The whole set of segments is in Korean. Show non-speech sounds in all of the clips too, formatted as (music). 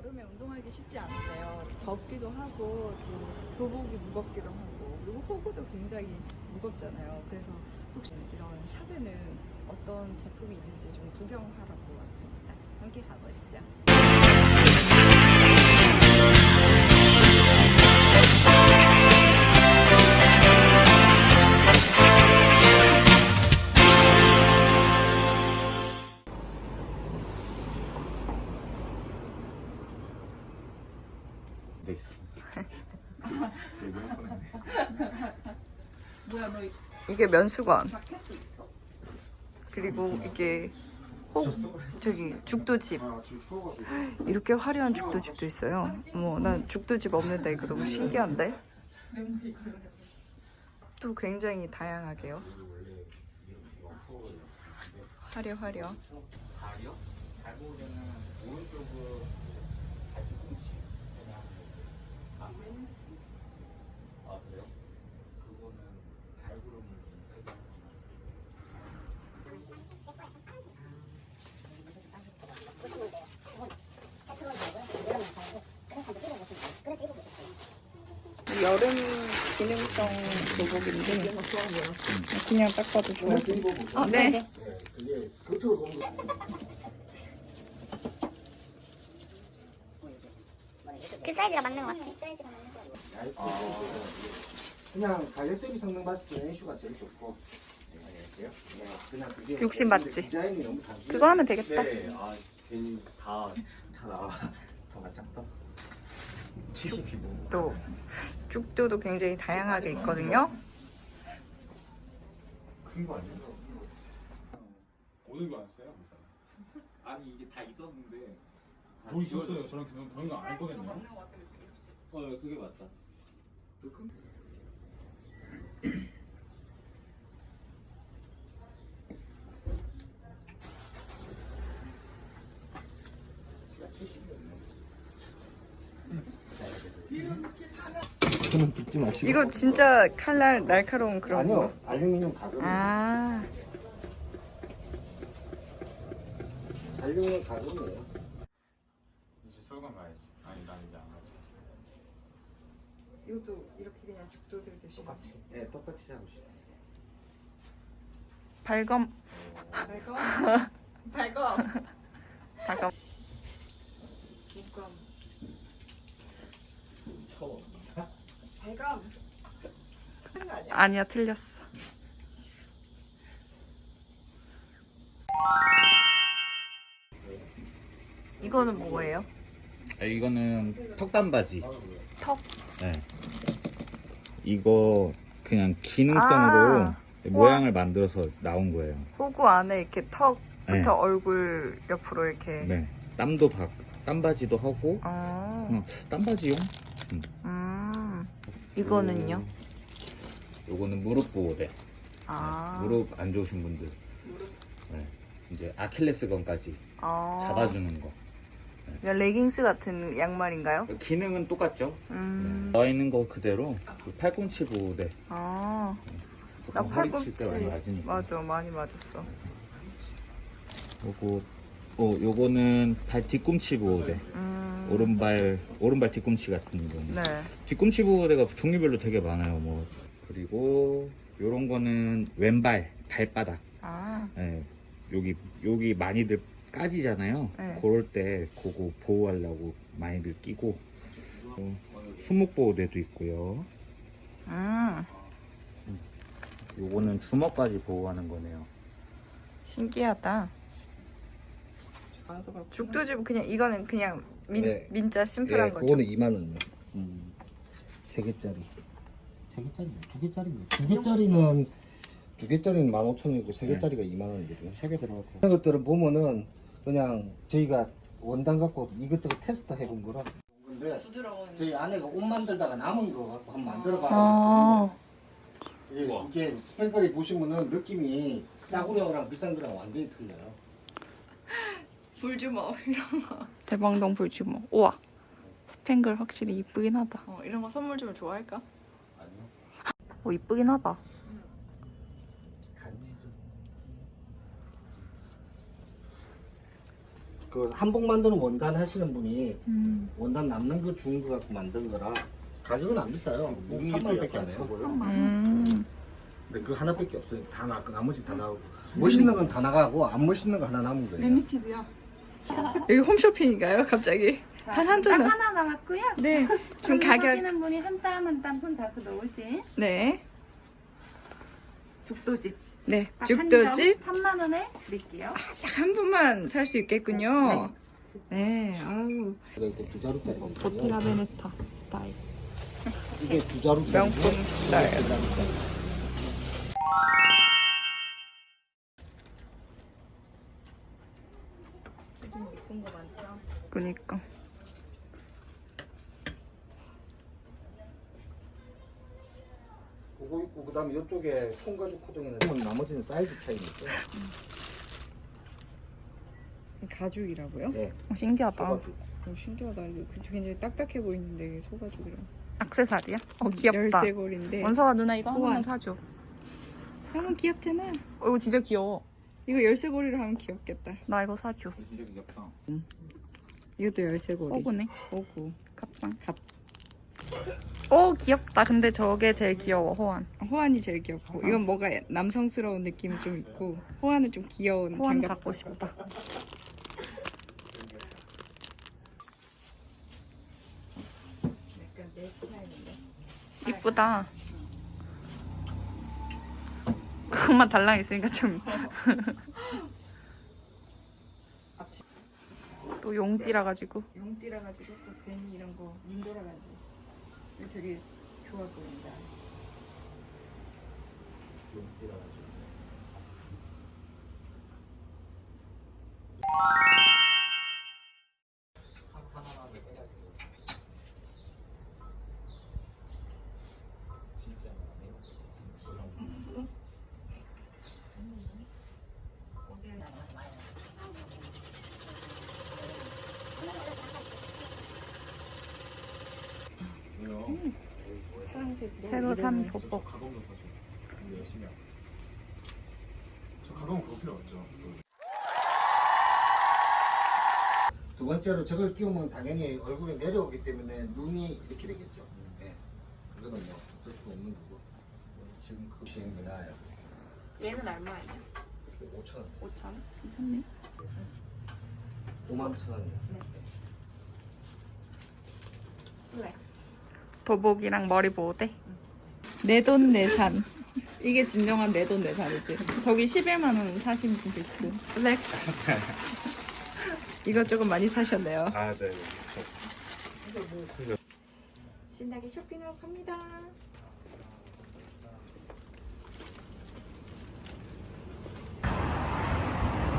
여름에 운동하기 쉽지 않은데요. 덥기도 하고 또 교복이 무겁기도 하고 그리고 호구도 굉장히 무겁잖아요. 그래서 혹시 이런 샵에는 어떤 제품이 있는지 좀 구경하라고 왔습니다. 함께 가보시죠. 돼 있어. 뭐야 너 이게 있어? 그리고 이게 혹 저기 죽도집. 이렇게 화려한 죽도집도 있어요. 어머 난 죽도집 없는데 이거 너무 신기한데? 또 굉장히 다양하게요. 화려 화려. 발이요? 발목에는 오른쪽은 발뒤꿈치 그냥 아, 아 그래요? 그거는 발구름을 좀 세게 하는 여름 기능성 교복인데 그냥 딱 봐도 좋아. 아, 네. 그 사이즈가 맞는 것 같아. 그냥 가격 대비 성능 봤을 때 NC가 제일 좋고 네? 네, 그냥 그게 욕심 맞지? 디자인이 너무 단순해 그거 하면 되겠다. 네, 아 괜히 다, 다 나와. 다 맞짱다. 72분. 또 죽도도 굉장히 다양하게 있거든요. 큰 거 아니에요? 오는 거 아니었어요? 아니 이게 다 있었는데 뭐 있었어요? 저랑 그냥 그런 거안 했거든요. 어 그게 맞다 그 는 찍지 마시고 이거 진짜 칼날 날카로운 그런 아니요 거. 알루미늄 가금 아 알루미늄 가금이에요 이제 설관 가야지. 아니 난 이제 안 가지. 이것도 이렇게 그냥 죽도 들듯이. 똑같이 네 똑같이 잡으시고 발검 발검? (laughs) 발검! 발검. 물검. 처음 거 아니야? 아니야 틀렸어. 이거는 뭐예요? 아, 이거는 턱단 바지 턱? 네 이거 그냥 기능성으로 아. 모양을 만들어서 나온 거예요 호구 안에 이렇게 턱부터 네. 얼굴 옆으로 이렇게. 네 땀도 다 땀바지도 하고 어. 어, 땀바지용 음. 이거는요? 요거는 무릎 보호대 아. 무릎 안 좋으신 분들 네. 이제 아킬레스건까지 아. 잡아주는 거 그냥 레깅스 같은 양말인가요? 기능은 똑같죠 음. 네. 나와 있는 거 그대로 그 팔꿈치 보호대 아. 나 허리 칠 팔꿈치 때 많이 맞으니까 맞아 많이 맞았어. 요거 어, 요거는 발 뒤꿈치 보호대 음. 오른발 오른발 뒤꿈치 같은 거 네. 뒤꿈치 보호대가 종류별로 되게 많아요 뭐 그리고 요런 거는 왼발 발바닥 아. 예, 여기 여기 많이들 까지잖아요. 네. 그럴 때 그거 보호하려고 많이들 끼고 어, 수목 보호대도 있고요. 음. 요거는 주먹까지 보호하는 거네요. 신기하다. 죽도집 그냥 이거는 그냥 민 네. 민자 심플한 예, 거죠. 그거는 2만 원이요 세 개짜리 세 개짜리 두 개짜리인데 두 개짜리는 두 개짜리는 15,000원이고 세 개짜리가 2만 원이거든요 세개 들어가고. 그런 것들은 보면은 그냥 저희가 원단 갖고 이것저것 테스트 해본 거라 근데 부드러운. 저희 아내가 옷 만들다가 남은 거 갖고 한번 만들어봐 아. 이게, 이게 스펙을 보시면은 느낌이 싸구려랑 비싼 거랑 완전히 틀려요 불주먹 (laughs) 이런 거. 대방동 불주먹. 우와. 스팽글 확실히 이쁘긴 하다. 어, 이런 거 선물 주면 좋아할까? 오 이쁘긴 하다. 간지 좀 그 한복 만드는 원단 하시는 분이 음. 원단 남는 거 주운 거 갖고 만든 거라 가격은 안 비싸요. 3만 원밖에 안 해요. 음. 근데 그 하나밖에 없어요. 다 나, 나머지 다 나오고 멋있는 건 다 나가고 안 멋있는 거 하나 남은 거예요. 리미티드요. 여기 홈쇼핑인가요? 갑자기? 단 한딱 점. 하나 남았고요. 네. 좀 (laughs) 가격. 하시는 분이 한 땀 한 땀 손 자수 넣으신 네. 죽도집. 네. 딱 죽도집 3만 원에 드릴게요. 딱 한 분만 살 수 있겠군요. 네. 아우. 그리고 두 자루짜리 보트라 베네타 스타일. 이게 두 자루짜리. 명품 스타일. 그니까. 그거 있고 그다음에 이쪽에 손가죽 코딩에는 나머지는 사이즈 차이니까. 가죽이라고요? 네. 어, 신기하다. 소가죽. 어, 신기하다. 이게 굉장히 딱딱해 보이는데 이게 소가죽이랑. 악세사리야? 어 귀엽다. 열쇠고리인데. 원서가 누나 이거 호환. 하나만 사줘. 너무 귀엽잖아. 어 이거 진짜 귀여워. 이거 열쇠고리로 하면 귀엽겠다. 나 이거 사줘. 진짜 귀엽다. 이것도 열쇠고리. 오구네. 오구. 갑상. 갑. 오 귀엽다. 근데 저게 제일 귀여워 호환. 호환이 제일 귀엽고 이건 뭔가 남성스러운 느낌이 좀 있고 호환은 좀 귀여운 호환 장갑 갖고 싶다. 이쁘다. 그것만 달랑 있으니까 좀. (laughs) 또 용띠라 가지고. 용띠라 가지고 또 괜히 이런 거 눈돌아간지 되게 좋아 보인다. 열심히 하고. 저 가방은 그거 필요 없죠. 두 번째로 저걸 끼우면 당연히 얼굴이 내려오기 때문에 눈이 이렇게 되겠죠. 네. 그거는 뭐 어쩔 수가 없는 거고. 지금 그 시행이 나요. 얘는 얼마예요? 5천 원. 5천 원? 괜찮네. 5만 천 원이요. 도복이랑 머리 보호대. 내돈내산 이게 진정한 내돈내산이지 저기 11만 원 사신 분도 있고 플렉스 이거 조금 많이 사셨네요 아 네. 신나게 쇼핑하고 갑니다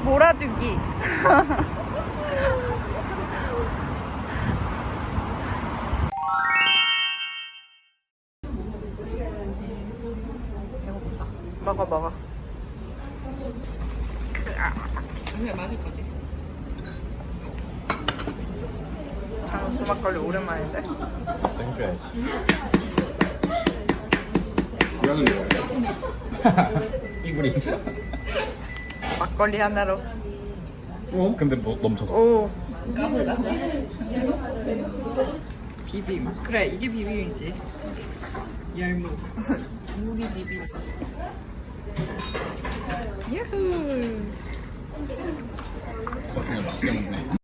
몰아주기. (laughs) 먹어 먹어. 그냥 마실 거지 장수 막걸리 오랜만인데. 먹어요? 이불이. 막걸리 하나로. 어? 근데 뭐 넘쳤어. 오. 비빔 그래 이게 비빔이지 열무 (laughs) 우리 비비. 먹네.